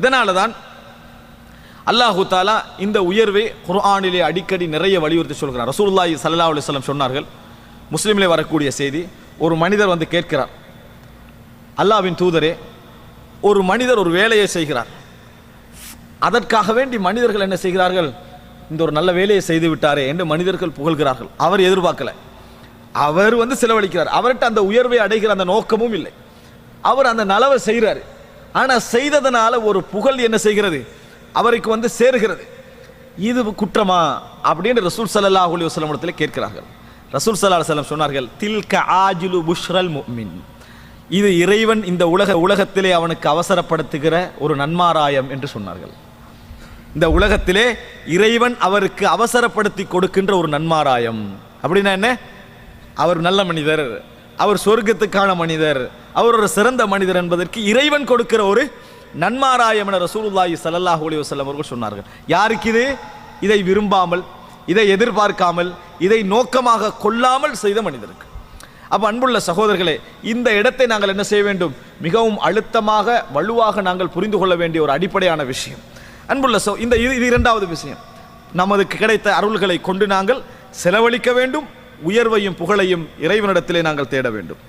இதனால தான் அல்லாஹு தாலா இந்த உயர்வை குர்ஆனிலே அடிக்கடி நிறைய வலியுறுத்தி சொல்கிறார். ரசூல்லாய் சல்லா அலுவலம் சொன்னார்கள் முஸ்லிமிலே வரக்கூடிய செய்தி ஒரு மனிதர் வந்து கேட்கிறார் அல்லாஹ்வின் தூதரே ஒரு மனிதர் ஒரு வேலையை செய்கிறார். அதற்காக வேண்டி மனிதர்கள் என்ன செய்கிறார்கள்? இந்த ஒரு நல்ல வேலையை செய்து விட்டாரே என்று மனிதர்கள் புகழ்கிறார்கள். அவர் எதிர்பார்க்கல. அவர் வந்து செலவழிக்கிறார். அவர்கிட்ட அந்த உயர்வை அடைகிற அந்த நோக்கமும் இல்லை. அவர் அந்த நலவை செய்கிறாரு. ஆனால் செய்ததனால ஒரு புகழ் என்ன செய்கிறது? அவருக்கு வந்து சேருகிறது. இது குற்றமா? அப்படின்னு ரசூல் சல்லா அலி வஸல்லம் இடத்துல கேட்கிறார்கள். ரசூல் சல்லா செல்லம் சொன்னார்கள் தில்க ஆஜிலு புஷ்ரல் முமின் இது இறைவன் இந்த உலக உலகத்திலே அவனுக்கு அவசரப்படுத்துகிற ஒரு நன்மாராயம் என்று சொன்னார்கள். இந்த உலகத்திலே இறைவன் அவருக்கு அவசரப்படுத்தி கொடுக்கின்ற ஒரு நன்மாராயம். அப்படின்னா என்ன? அவர் நல்ல மனிதர் அவர் சொர்க்கத்துக்கான மனிதர் அவர் ஒரு சிறந்த மனிதர் என்பதற்கு இறைவன் கொடுக்கிற ஒரு நன்மாராயம் என ரசூலுல்லாஹி சல்லாஹ் அலி வசல்லம் அவர்கள் சொன்னார்கள். யாருக்கு இது இதை விரும்பாமல் இதை எதிர்பார்க்காமல் இதை நோக்கமாக கொள்ளாமல் செய்த மனிதருக்கு. அப்போ அன்புள்ள சகோதரர்களே இந்த இடத்தை நாங்கள் என்ன செய்ய வேண்டும்? மிகவும் அழுத்தமாக வலுவாக நாங்கள் புரிந்து கொள்ள வேண்டிய ஒரு அடிப்படையான விஷயம். அன்புள்ள சோ இந்த இது இது இரண்டாவது விஷயம். நமதுக்கு கிடைத்த அருள்களை கொண்டு நாங்கள் செலவழிக்க வேண்டும் உயர்வையும் புகழையும் இறைவனிடத்திலே நாங்கள் தேட வேண்டும்.